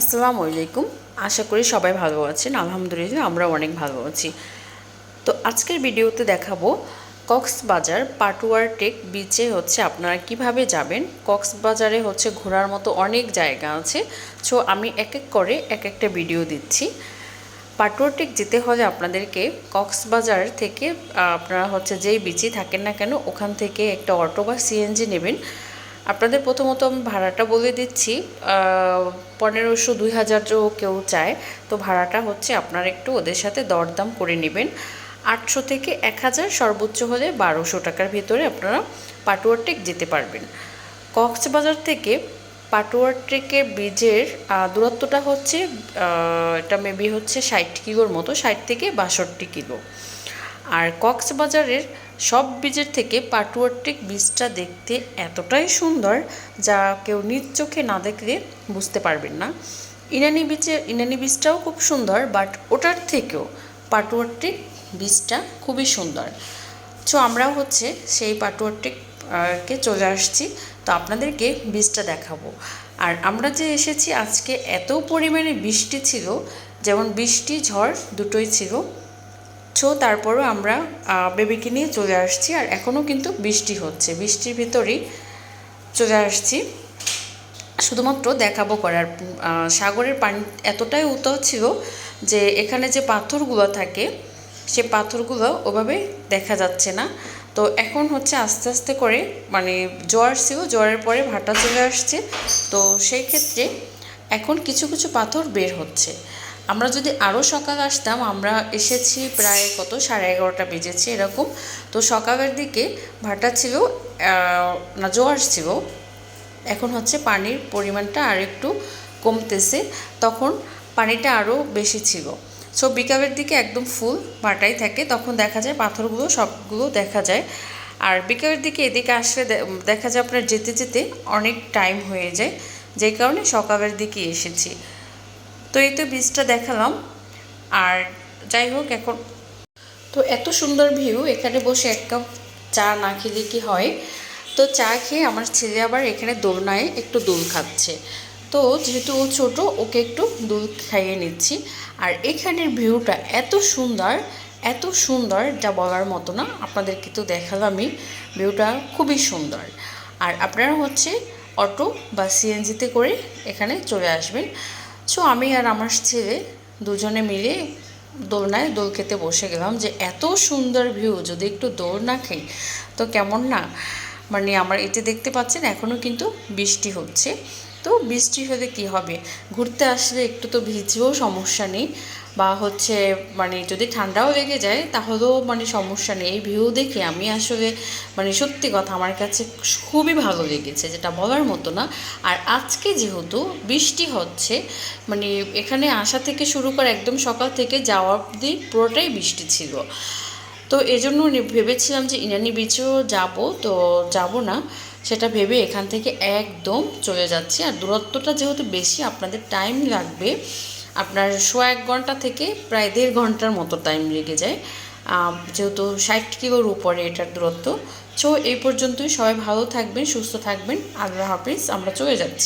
আসসালামু আলাইকুম। আশা করি সবাই ভালো আছেন। আলহামদুলিল্লাহ আমরা অনেক ভালো আছি। তো আজকের ভিডিওতে দেখাবো কক্সবাজার পাটুয়ার টেক বিচে হচ্ছে আপনারা কীভাবে যাবেন। কক্সবাজারে হচ্ছে ঘোরার মতো অনেক জায়গা আছে। সো আমি এক এক করে এক একটা ভিডিও দিচ্ছি। পাটুয়ার টেক যেতে হলে আপনাদেরকে কক্সবাজার থেকে আপনারা হচ্ছে যেই বিচে থাকেন না কেন, ওখান থেকে একটা অটো বা সিএনজি নেবেন। আপনাদের প্রথমত আমি ভাড়াটা বলে দিচ্ছি পনেরোশো দুই হাজার হাজারও কেউ চায়, তো ভাড়াটা হচ্ছে আপনারা একটু ওদের সাথে দরদাম করে নেবেন। আটশো থেকে এক হাজার সর্বোচ্চ হলে বারোশো টাকার ভিতরে আপনারা পাটুয়ার টেক যেতে পারবেন। কক্সবাজার থেকে পাটুয়ার ট্রেকের ব্রিজের দূরত্বটা হচ্ছে এটা মেবি হচ্ছে ষাট কিলোর মতো, ষাট থেকে বাষট্টি কিলো। আর কক্সবাজারের সব বীজের থেকে পাটুয়ারটেক বীজটা দেখতে এতটাই সুন্দর যা কেউ নিজ চোখে না দেখলে বুঝতে পারবেন না। ইনানি বীচে ইনানি বীজটাও খুব সুন্দর বাট ওটার থেকেও পাটুয়ারটেক বীজটা খুবই সুন্দর। সো আমরাও হচ্ছে সেই পাটুয়ারটেক আহ, কে চলে আসছি তো আপনাদেরকে বীজটা দেখাবো। আর আমরা যে এসেছি আজকে এত পরিমাণে বৃষ্টি ছিল যেমন বৃষ্টি ঝড় দুটোই ছিল সো তারপরও আমরা বেবিকে নিয়ে চলে আসছি। আর এখনও কিন্তু বৃষ্টি হচ্ছে। বৃষ্টির ভিতরেই চলে আসছি। শুধুমাত্র দেখাবো করার সাগরের পানি এতটাই উতল ছিল যে এখানে যে পাথরগুলো থাকে, সে পাথরগুলো ওভাবে দেখা যাচ্ছে না। তো এখন হচ্ছে আস্তে আস্তে করে মানে জোয়ার ছিল, জোয়ারের পরে ভাটা চলে আসছে। তো সেই ক্ষেত্রে এখন কিছু কিছু পাথর বের হচ্ছে। আমরা যদি আরও সকাল আসতাম, আমরা এসেছি প্রায় কত? সাড়ে এগারোটা বেজেছে এরকম। তো সকালের দিকে ভাটা ছিল না জোয়ার ছিল। এখন হচ্ছে পানির পরিমাণটা আর একটু কমতেছে। তখন পানিটা আরও বেশি ছিল। সো বিকালের দিকে একদম ফুল ভাটাই থাকে। তখন দেখা যায় পাথরগুলো, সবগুলো দেখা যায়। আর বিকালের দিকে এদিকে আসলে দেখা যায় আপনার যেতে যেতে অনেক টাইম হয়ে যায়। যে কারণে সকালের দিকে এসেছি। তো এই তো বীজটা দেখালাম। আর যাই হোক, এখন তো এত সুন্দর ভিউ, এখানে বসে এক কাপ চা না খেলে কি হয়? তো চা খেয়ে আমার ছেলে আবার এখানে দোলনায় একটু দোল খাচ্ছে। তো যেহেতু ও ছোটো, ওকে একটু দোল খাইয়ে নিচ্ছি। আর এখানের ভিউটা এত সুন্দর এত সুন্দর যা বলার মতো না, আপনাদেরকে তো দেখালামই। ভিউটা খুবই সুন্দর। আর আপনারা হচ্ছে অটো বা সিএনজিতে করে এখানে চলে আসবেন। সো আমি আর আমার ছেলে দুজনে মিলে দোলনায় দোল খেতে বসে গেলাম যে এত সুন্দর ভিউ, যদি একটু দোল না খাই, তো কেমন না? মানে আমার এতে দেখতে পাচ্ছেন এখনও কিন্তু বৃষ্টি হচ্ছে। তো বৃষ্টি হলে কি হবে? ঘুরতে আসলে একটু তো ভিজেও সমস্যা নেই। বা হচ্ছে মানে যদি ঠান্ডাও লেগে যায়, তাহলেও মানে সমস্যা নেই। এই ভিউ দেখে আমি আসলে মানে সত্যি কথা আমার কাছে খুবই ভালো লেগেছে, যেটা বলার মতো না। আর আজকে যেহেতু বৃষ্টি হচ্ছে মানে এখানে আসা থেকে শুরু করে একদম সকাল থেকে যাওয়া অবধি পুরোটাই বৃষ্টি ছিল। তো এই জন্য ভেবেছিলাম যে ইনানি বিচেও যাব, তো যাব না। সেটা ভেবে এখান থেকে একদম চলে যাচ্ছি। আর দূরত্বটা যেহেতু বেশি, আপনাদের টাইম লাগবে। আপনার শো এক ঘণ্টা থেকে প্রায় দেড় ঘণ্টার মতো টাইম লেগে যায়। যেহেতু ষাট কিলোর উপরে এটার দূরত্ব। সো এই পর্যন্তই। সবাই ভালো থাকবেন, সুস্থ থাকবেন। আল্লাহ হাফিজ। আমরা চলে যাচ্ছি।